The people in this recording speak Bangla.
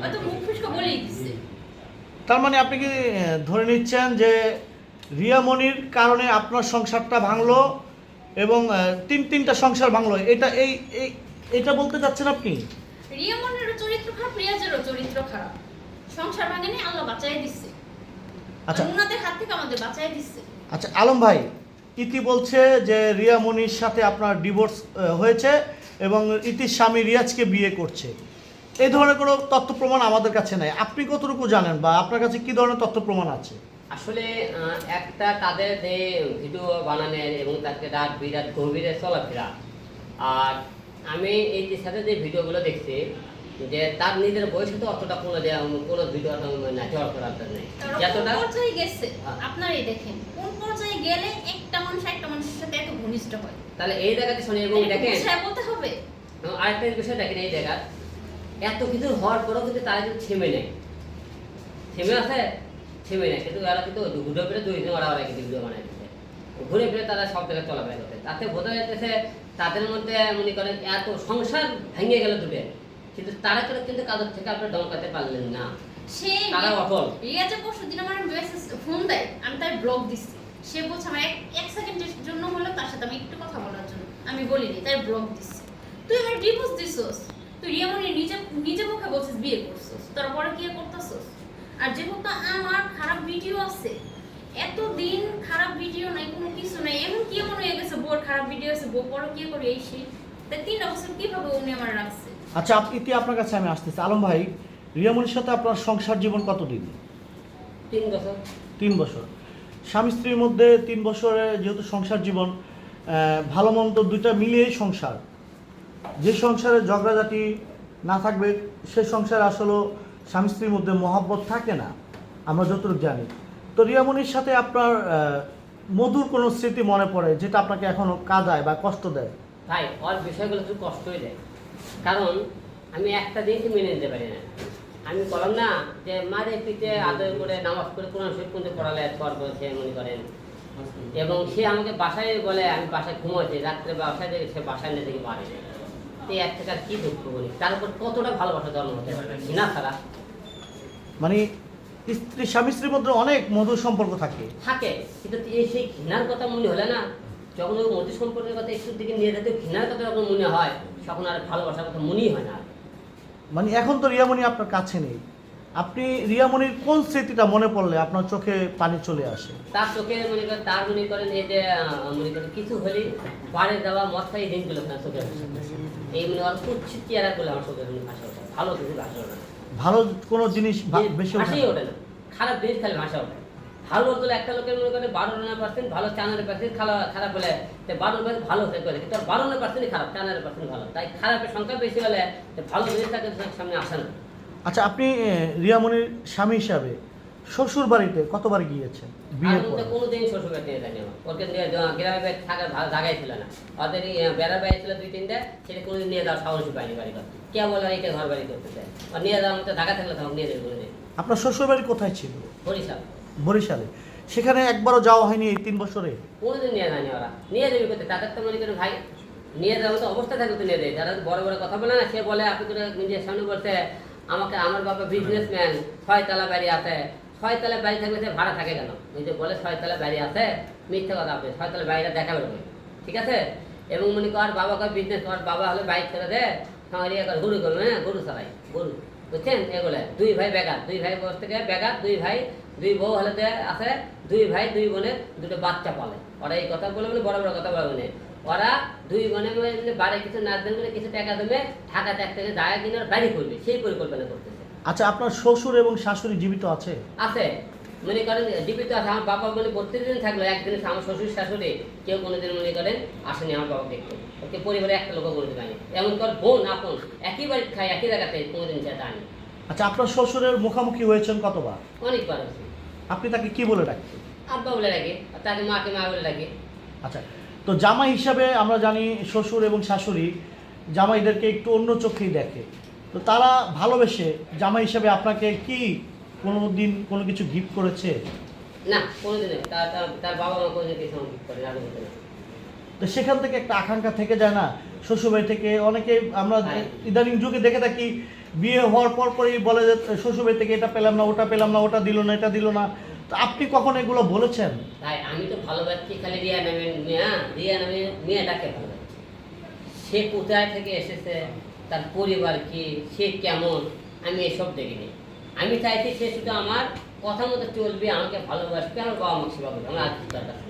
হয়তো মুখ ফুসকা বলেই দিচ্ছে। তার মানে আপনি কি ধরে নিচ্ছেন যে রিয়ামণির কারণে আপনার সংসারটা ভাঙলো এবং তিন তিনটা সংসার ভাঙলো? এটা এই এটা বলতে চাচ্ছেন আপনি? চরিত্র খারাপ রিয়াজেরও চরিত্র খারাপ। সংসার ভাঙেনি আল্লাহ বাঁচাই দিচ্ছে। আচ্ছা। ওনাদের হাত থেকে আমাদের বাঁচাই দিচ্ছে। আচ্ছা আলম ভাই ইতি বলছে যে রিয়ামণির সাথে আপনার ডিভোর্স হয়েছে এবং ইতির স্বামী রিয়াজকে বিয়ে করছে? এই ধরনের কোনো তথ্য প্রমাণ আমাদের কাছে নাই। আপনি কতটুকু জানেন বা আপনার কাছে কি ধরনের তথ্য প্রমাণ আছে? আসলে আহ, একটা তাদের যে ভিডিও বানানোর এবং তাকে রাত বিরাট গভীরে চলাফেরা। আর আমি এই যে সাথে যে ভিডিওগুলো দেখছি যে তার নিজের বয়সে তো অতটা কোনো যে কোনো ভিডিও না জড় করার নেই। যতটা পর্যায়ে গেছে? হ্যাঁ। আপনারাই দেখেন কোন পর্যায়ে গেলে একটা মানুষ একটা মানুষের সাথে এত ঘনিষ্ঠ হয়? তাহলে এই জায়গাতে শুনে এবং দেখেন বলতে হবে। আরেকটা বিষয় দেখেন এই জায়গা এত কিছু হওয়ার পরেও কিন্তু তারা কিন্তু থেমে নেই। থেমে আছে থেমে নেই। কিন্তু ওরা কিন্তু ঘুরে ফিরে দুই দিন ওরা ওরা কিন্তু ভিডিও বানাই দিচ্ছে। ঘুরে ফিরে তারা সব জায়গায় চলাফেরা করতে তাতে বোঝা যাচ্ছে তাদের মধ্যে মনে করেন এত সংসার ভেঙে গেল দুটো কিন্তু তারা কেউ কিন্তু কাদের থেকে আপনি দমকাতে পারলেন না। তারা অটল রিয়া যে পরশু দিন আমার মেসেজ ফোন দেয় আমি তাই ব্লক দিচ্ছি। সে বলছে আমার এক এক সেকেন্ডের জন্য হলো তার সাথে আমি একটু কথা বলার জন্য। আমি বলিনি তাই ব্লক দিচ্ছি। তুই আমার ডিভোর্স দিছস। তুই রিয়ামনি নিজে নিজে মুখে বলছিস বিয়ে করছিস তোর পরে কি করতেছস? আর যেহেতু আমার খারাপ ভিডিও আছে এতদিন খারাপ ভিডিও নাই কোনো কিছু নাই এমন কি এমন হয়ে গেছে বোর খারাপ ভিডিও আছে বউ পরে কি করে এই সেই? তাই তিন বছর কীভাবে উনি আমার রাখছে? আচ্ছা আপ- ইতি আপনার কাছে আমি আসতেছি। আলম ভাই রিয়ামণির সাথে আপনার সংসার জীবন কতদিন? তিন বছর। তিন বছর। স্বামী স্ত্রীর মধ্যে তিন বছরে যেহেতু সংসার জীবন আহ, ভালো মন্দ দুইটা মিলিয়েই সংসার। যে সংসারে ঝগড়াঝাটি না থাকবে সে সংসারে আসলে স্বামী স্ত্রীর মধ্যে মহাব্বত থাকে না আমরা যতটুকু জানি। তো রিয়ামণির সাথে আপনার মধুর কোনো স্মৃতি মনে পড়ে যেটা আপনাকে এখনও কাঁদায় বা কষ্ট দেয়? ভাই ওর বিষয়গুলো একটু কষ্ট হয়ে যায় কারণ আমি একটা জিনিস মেনে নিতে পারি না। আমি বললাম না যে মারে পিঠে আদর করে নামাজ করে কোরআন শরীফ পর্যন্ত পড়ালে পর বলছে মনে করেন? এবং সে আমাকে বাসায় বলে আমি বাসায় ঘুমাচ্ছি রাত্রে বাসায় দেখে সে বাসায় নিয়ে থেকে পারে এই এক থেকে কি দুঃখ বলি তার উপর কতটা ভালোবাসা জন্ম হতে মানে স্ত্রী স্বামী স্ত্রীর মধ্যে অনেক মধুর সম্পর্ক থাকে। থাকে কিন্তু এই সেই ঘৃণার কথা মনে হলে না যখন ওই মধু সম্পর্কের কথা একটু দিকে নিয়ে যেতে ঘৃণার কথা যখন মনে হয় তখন আর ভালোবাসার কথা মনেই হয় না। মানে এখন তো রিয়ামণি আপনার কাছে নেই। আপনি রিয়ামণির কোন স্মৃতিটা মনে পড়লে আপনার চোখে পানি চলে আসে? তার চোখে মনে করেন তার মনে করেন এই যে মনে করেন কিছু হলেই বাড়ি দেওয়া মশা এই দিনগুলো চোখে। এই মনে কুচ্ছিত চেহারা করলে আমার চোখে ভাষা ওঠে ভালো কিছু ভাষা ওঠে ভালো কোনো জিনিস বেশি ওঠে ভাষাই ওঠে না। খারাপ জিনিস খালি ভাষা ওঠে। ভালো একটা লোকের মনে করেন বারো রানের পার্সেন্ট ভালো চানারের পার্সেন্ট খারাপ খারাপ হলে তো বারো পার্সেন্ট ভালো হতে পারে। কিন্তু বারো পার্সেন্টই খারাপ চানারের পার্সেন্ট ভালো। তাই খারাপের সংখ্যা বেশি হলে ভালো জিনিস তাকে সামনে আসে না। আচ্ছা আপনি রিয়ামণির স্বামী হিসাবে শ্বশুর বাড়িতে কতবার গিয়েছেন বিয়ের পর। কোনোদিন শ্বশুর বাড়ি নিয়ে যায়নি ওকে গ্রামে বাড়ি জায়গায় ছিল না। ওদের এই, বাড়ি ছিল দুই তিনটা সেটা কোনোদিন নিয়ে যাওয়ার সাহসই পায়নি বাড়ি কে বলে এটা ঘর বাড়ি করতে চায় আর নিয়ে যাওয়ার মতো ঢাকা থাকলে তখন নিয়ে যাবে কোনোদিন। আপনার শ্বশুর বাড়ি কোথায় ছিল? বরিশাল। বরিশালে। সেখানে একবারও যাওয়া হয়নি এই তিন বছরে? কোনোদিন নিয়ে যায়নি ওরা। নিয়ে যাবে করতে তাদের তো মনে করেন ভাই নিয়ে যাওয়ার মতো অবস্থা থাকলে তো নিয়ে যায়। যারা বড় বড় কথা বলে না সে বলে আপনি করে নিজের সামনে বলতে আমাকে আমার বাবা বিজনেসম্যান ছয়তলা বাড়ি আছে ছয়তলা বাড়ি থাকলে সে ভাড়া থাকে কেন? নিজে বলে ছয় ছয়তলা বাড়ি আছে, মিথ্যে কথা আপনি ছয়তলা বাড়িটা দেখাবে না। ঠিক আছে? এবং মনে কর বাবা কর বিজনেস কর, বাবা হলে বাইক ছেড়ে দে, সঙ্গে ইয়ে গরু করবে হ্যাঁ গরু চালাই গরু বুঝছেন? এগুলো। দুই ভাই বেকার, দুই ভাই বস থেকে বেকার, দুই ভাই, দুই বউ হলে আছে, দুই ভাই, দুই বোনের দুটো বাচ্চা পালে। ওরা এই কথা বলে বলে বড় বড় কথা বলে বলে। ওরা দুই বোনে বাড়ি কিছু না দেন কিছু টাকা দেবে, ঢাকাতে এক থেকে জায়গা কিনে বাড়ি করবে সেই পরিকল্পনা করতেছে। আচ্ছা আপনার শ্বশুর এবং শাশুড়ি জীবিত আছে? আছে। মনে করেন ডিপিতে আছে। আমার বাবা বলে প্রত্যেকদিন থাকল একদিন আমার শ্বশুর শাশুড়ি কেউ কোনোদিন মনে করেন আসেনি আমার বাবা দেখতে। ওকে পরিবারে একটা লোক করে দেয়নি এমন কর বোন আপন একই বাড়ি খায় একই জায়গাতে কোনোদিন সেটা আনি আচ্ছা আপনার শ্বশুরের মুখামুখি হয়েছেন কতবার? অনেকবার আছে আপনি তাকে কি বলে ডাকতেন? আব্বা বলে আর তাকে মাকে মা বলে রাখি আচ্ছা তো জামাই হিসাবে আমরা জানি শ্বশুর এবং শাশুড়ি জামাইদেরকে একটু অন্য চোখেই দেখে। তো তারা ভালোবেসে জামাই হিসাবে আপনাকে কি কোনো দিন কোনো কিছু গিফট করেছে? না কোনোদিন তার তার- বাবা মা কোনোদিন কিছু আমাকে করে না তো সেখান থেকে একটা আকাঙ্ক্ষা থেকে যায় না? শ্বশুরবাড়ি থেকে অনেকে আমরা হ্যাঁ। ইদানিং যুগে দেখে থাকি বিয়ে হওয়ার পর পরই বলে যে শ্বশুরবাড়ি থেকে এটা পেলাম না ওটা পেলাম না ওটা দিল না এটা দিল না। তো আপনি কখন এগুলো বলেছেন? তাই আমি তো ভালোবাসছি খালি রিয়া নামে মিয়া রিয়া নামে মেয়েটাকে ভালোবাসছি সে কোথায় থেকে এসেছে? তার পরিবার কি সে কেমন আমি এসব দেখি নি আমি চাইছি সে শুধু আমার কথা মতো চলবে, আমাকে ভালোবাসবে, আমার বাবা মাকে সেবা করবে, আমার আত্মীয়তার কিছু।